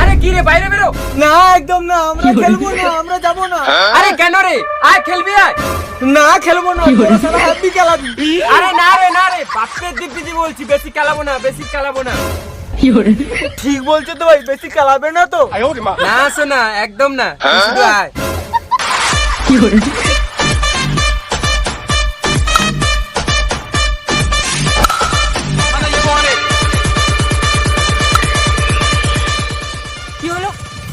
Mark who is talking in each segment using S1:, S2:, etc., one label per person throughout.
S1: আরে কি রে বাইরে বেরো।
S2: না একদম না আমরা খেলব না আমরা যাব না।
S1: আরে কেন রে? আয় খেলবি আয়।
S2: না খেলব না সারা খেলাবি।
S1: আরে না রে না রে বাপের বলছি বেশি খেলাবো না বেশি খেলাবো না।
S2: ঠিক বলছো তো ভাই বেশি খেলাবে না তো?
S1: না শোনা একদম না তুই শুধু আয়। কি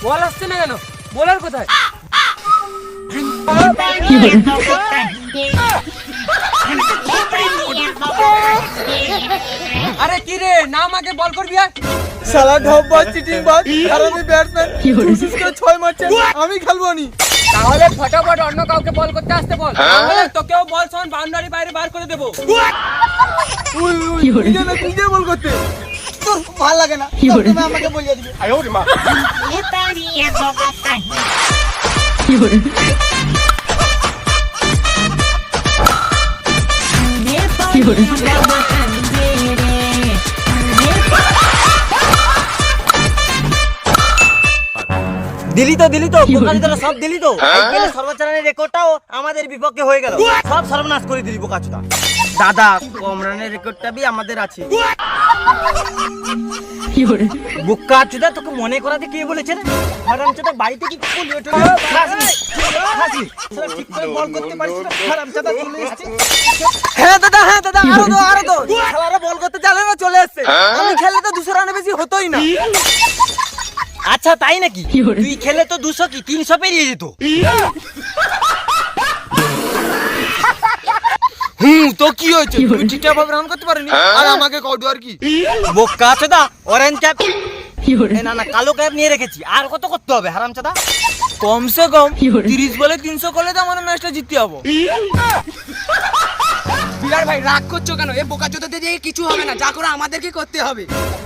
S1: বল আসছে না কেন? বলার কোথায়? আরে কি রে না আমাকে বল করবি আর
S2: সালা ঢপ বাজ চিটিং বাজ আর আমি ব্যাটসম্যান। চুষিস করে ছয় মারছে আমি খেলব নি।
S1: তাহলে ফটাফট অন্য কাউকে বল করতে আসতে বল। তাহলে তোকেও বল সমান বাউন্ডারি বাইরে বার করে দেবো।
S2: উই উই নিজে না নিজে বল করতে। ভালো লাগে না। কি তুমি আমাকে বলিয়ে দিবে।
S3: দিলি তো দিলি তো বোকাচি তোরা সব দিলি তো। আইপিএল সর্বোচ্চ রানের রেকর্ডটাও আমাদের বিপক্ষে হয়ে গেল। সব সর্বনাশ করে দিলি বোকাচুদা। দাদা কম রানের রেকর্ডটা বি আমাদের আছে। বোকাচুদা তোকে মনে করাতে কে বলেছে রে? হারামচাদা বাড়িতে কি খাসনি শালা ঠিক করে বল করতে পারিস না। হারামচাদা চলে এসেছে।
S2: হ্যাঁ দাদা হ্যাঁ দাদা আরও তো আরও তো খেলারা বল করতে চালে না চলে আসছে আমি খেললে তো দুশো রানে বেশি হতোই না।
S3: আচ্ছা তাই নাকি? তুই খেলে তো দুশো কি তিনশো পেরিয়ে যেত?
S2: হুম তো কি হয়েছে? তুমি ঠিকঠাক ভাবে রান করতে পারেনি? আর আমাকে কও আর কি?
S3: বোকা চোদা অরেঞ্জ ক্যাপ না না কালো ক্যাপ নিয়ে রেখেছি। আর কত করতে হবে হারাম চাদা
S2: কমসে কম তিরিশ বলে তিনশো করলে তো আমার ম্যাচটা জিততে হব।
S1: বিরাট ভাই রাগ করছ কেন? এ বোকা জোতাতে দিয়ে কিছু হবে না যা করে আমাদেরকে করতে হবে?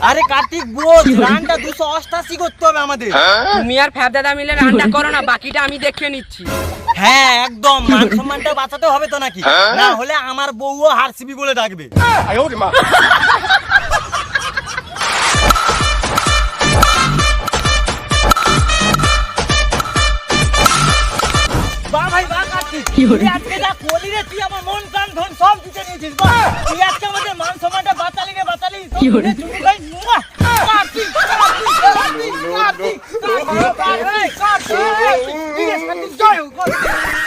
S3: আরে কার্তিক বোস রানটা দুশো অষ্টাশি করতে হবে আমাদের।
S1: তুমি আর ফ্যাব দাদা মিলে রানটা করো না বাকিটা আমি দেখে নিচ্ছি।
S3: হ্যাঁ একদম। মান সম্মানটা বাঁচাতে হবে তো নাকি? না হলে আমার বউও হারসিবি বলে ডাকবে। তুই আজকে যা করলি রে তুই আমার মন প্রাণ ধন সব জিতে নিয়েছিস বাহ তুই আজকে আমাদের মান সম্মানটা বাঁচালি রে বাঁচালি কি হলো কার্তিক কার্তিক কার্তিক কার্তিক